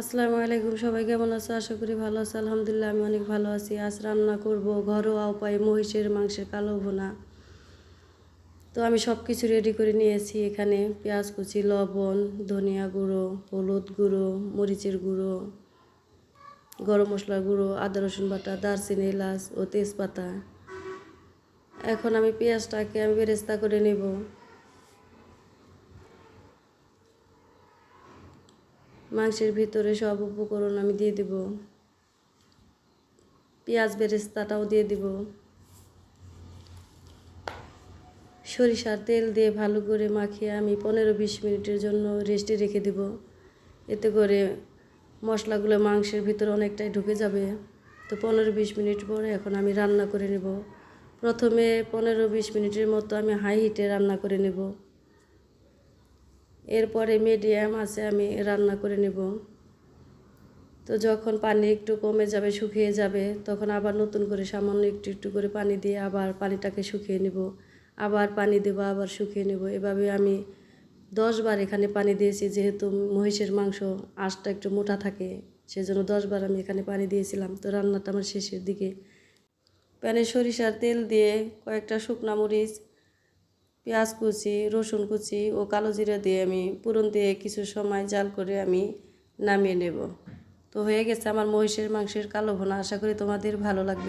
আসসালামু আলাইকুম, সবাই কেমন আছো? আশা করি ভালো আছো। আলহামদুলিল্লাহ, আমি অনেক ভালো আছি। আজ রান্না করব ঘরোয়া উপায়ে মহিষের মাংসের কালো ভুনা। তো আমি সব কিছু রেডি করে নিয়েছি এখানে। পেঁয়াজ কুচি, লবণ, ধনিয়া গুঁড়ো, হলুদ গুঁড়ো, মরিচের গুঁড়ো, গরম মশলার গুঁড়ো, আদা, রসুন বাটা, দারচিনি, এলাচ ও তেজপাতা। এখন আমি পেঁয়াজটাকে আমি বেরেস্তা করে নেব। মাংসের ভিতরে সব উপকরণ আমি দিয়ে দিব। পেঁয়াজ বেরেস্তাটাও দিয়ে দিব। সরিষার তেল দিয়ে ভালো করে মাখিয়ে আমি পনেরো বিশ মিনিটের জন্য রেস্টে রেখে দিব। এতে করে মশলাগুলো মাংসের ভিতরে অনেকটাই ঢুকে যাবে। তো পনেরো বিশ মিনিট পরে এখন আমি রান্না করে নেব। প্রথমে পনেরো বিশ মিনিটের মতো আমি হাই হিটে রান্না করে নেব। এরপরে মিডিয়াম আছে, আমি রান্না করে নেব। তো যখন পানি একটু কমে যাবে, শুকিয়ে যাবে, তখন আবার নতুন করে সামান্য একটু একটু করে পানি দিয়ে আবার পানিটাকে শুকিয়ে নেব। আবার পানি দেব, আবার শুকিয়ে নেব। এভাবে আমি দশবার এখানে পানি দিয়েছি, যেহেতু মহিষের মাংস আঁশটা একটু মোটা থাকে, সেজন্য দশবার আমি এখানে পানি দিয়েছিলাম। তো রান্নাটা আমার শেষের দিকে। প্যানে সরিষার তেল দিয়ে কয়েকটা শুকনা মরিচ পেঁয়াজ কুচি, রসুন কুচি ও কালো জিরা দিয়ে আমি পুরন দিয়ে কিছু সময় জাল করে আমি নামিয়ে নেব। তো হয়ে গেছে আমার মহিষের, মাংসের কালো ভোনা। আশা করি তোমাদের ভালো লাগবে।